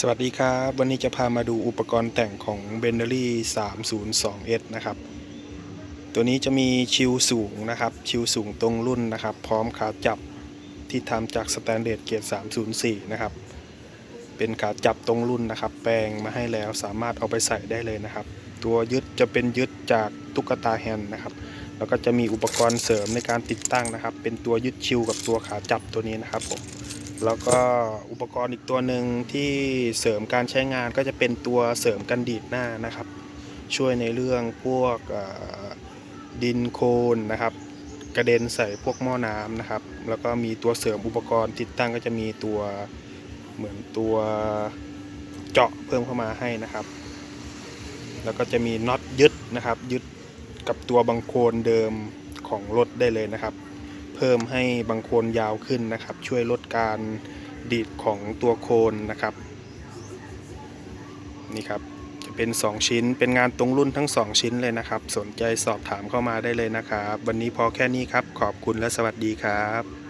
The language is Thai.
สวัสดีครับ วันนี้จะพามาดูอุปกรณ์แต่งของ b e n d e r y 302S นะครับ ตัวนี้จะมีชิวสูงนะครับ ชิวสูงตรงรุ่นนะครับ พร้อมขาจับที่ทำจากสแตนเด r เกรด304 นะครับ เป็นขาจับตรงรุ่นนะครับ แปลงมาให้แล้วสามารถเอาไปใส่ได้เลยนะครับ ตัวยึดจะเป็นยึดจากตุ๊กตาแฮนด์นะครับ แล้วก็จะมีอุปกรณ์เสริมในการติดตั้งนะครับ เป็นตัวยึดชิวกับตัวขาจับตัวนี้นะครับผม แล้วก็อุปกรณ์อีกตัวหนึ่งที่เสริมการใช้งานก็จะเป็นตัวเสริมกันดีดหน้านะครับ ช่วยในเรื่องพวกดินโคลนนะครับ กระเด็นใส่พวกหม้อน้ำนะครับ แล้วก็มีตัวเสริมอุปกรณ์ติดตั้งก็จะมีตัวเหมือนตัวเจาะเพิ่มเข้ามาให้นะครับ แล้วก็จะมีน็อตยึดนะครับ ยึดกับตัวบังโคลนเดิมของรถได้เลยนะครับ พิ่มให้บางโคนยาวขึ้นนะครับ ช่วยลดการดีดของตัวโคนนะครับนี่ครับจะเป็น 2 ชิ้นเป็นงานตรงรุ่นทั้ง 2 ชิ้นเลยนะครับ สนใจสอบถามเข้ามาได้เลยนะครับ วันนี้พอแค่นี้ครับ ขอบคุณและสวัสดีครับ